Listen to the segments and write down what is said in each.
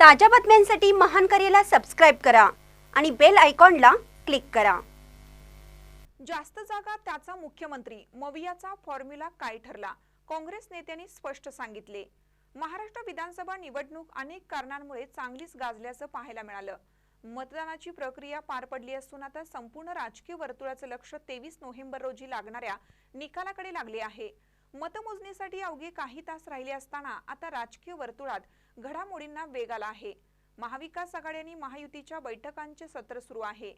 ताज्या बातम्यांसाठी महान करेला सबस्क्राईब करा आणि बेल आयकॉनला क्लिक करा. जास्त जागा त्याचा मुख्यमंत्री मवियाचा फॉर्म्युला काय ठरला? काँग्रेस नेत्यांनी स्पष्ट सांगितले. महाराष्ट्र विधानसभा निवडणूक अनेक कारणांमुळे चांगलीच गाजल्याचं पाहायला मिळालं. मतदानाची प्रक्रिया पार पडली असून आता संपूर्ण राजकीय वर्तुळाचं लक्ष तेवीस नोव्हेंबर रोजी लागणाऱ्या निकालाकडे लागले आहे. मतमोजणीसाठी अवघे काही तास राहिले असताना आता राजकीय वर्तुळात घडामोडींना वेग आला आहे. महाविकास आघाडी आणि महायुतीच्या बैठकांचे सत्र सुरू आहे.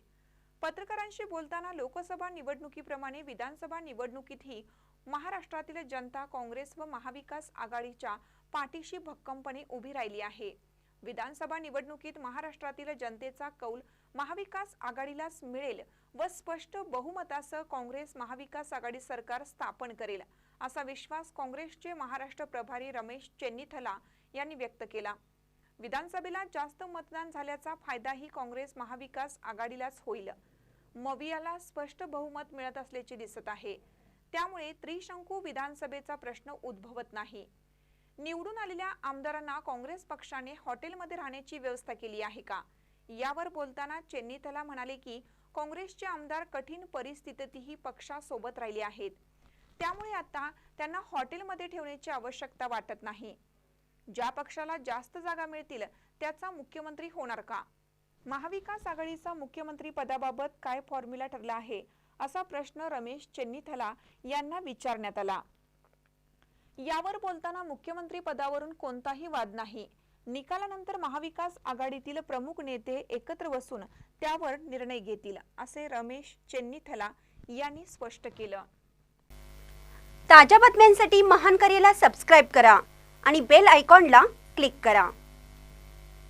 पत्रकारांशी बोलताना लोकसभा निवडणुकीप्रमाणे विधानसभा निवडणुकीतही महाराष्ट्रातील जनता काँग्रेस व महाविकास आघाडीच्या पाठीशी भक्कमपणे उभी राहिली आहे. विधानसभा निवडणुकीत महाराष्ट्रातील जनतेचा कौल महाविकास आघाडीलाच मिळेल व स्पष्ट बहुमतासह काँग्रेस महाविकास आघाडी सरकार स्थापन करेल असा विश्वास काँग्रेसचे महाराष्ट्र प्रभारी रमेश चेन्नीथला यांनी व्यक्त केला. विधानसभेला जास्त मतदान झाल्याचा फायदाही काँग्रेस महाविकास आघाडीलाच होईल. मवियाला स्पष्ट बहुमत मिळत असल्याचे दिसत आहे. त्यामुळे त्रिशंकू विधानसभेचा प्रश्न उद्भवत नाही. निवडून आलेल्या आमदारांना काँग्रेस पक्षाने हॉटेलमध्ये राहण्याची व्यवस्था केली आहे का? यावर बोलताना चेन्नीतला म्हणाले की काँग्रेसचे आमदार कठीण परिस्थितीतही पक्षासोबत राहिले आहेत. त्यामुळे आता त्यांना हॉटेलमध्ये ठेवण्याची आवश्यकता वाटत नाही. ज्या पक्षाला जास्त जागा मिळतील त्याचा मुख्यमंत्री होणार का? महाविकास आघाडीचा मुख्यमंत्री पदाबाबत काय फॉर्म्युला ठरला आहे? असा प्रश्न रमेश चेन्नीथला यांना विचारण्यात आला. यावर बोलताना मुख्यमंत्री पदावरून कोणताही वाद नाही. निकालानंतर महाविकास आघाडीतील प्रमुख नेते एकत्र बसून त्यावर निर्णय घेतील असे रमेश चेन्नीथला यांनी स्पष्ट केलं. ताज्या बातम्यांसाठी महान करेला सबस्क्राईब करा आणि बेल आयकॉनला क्लिक करा.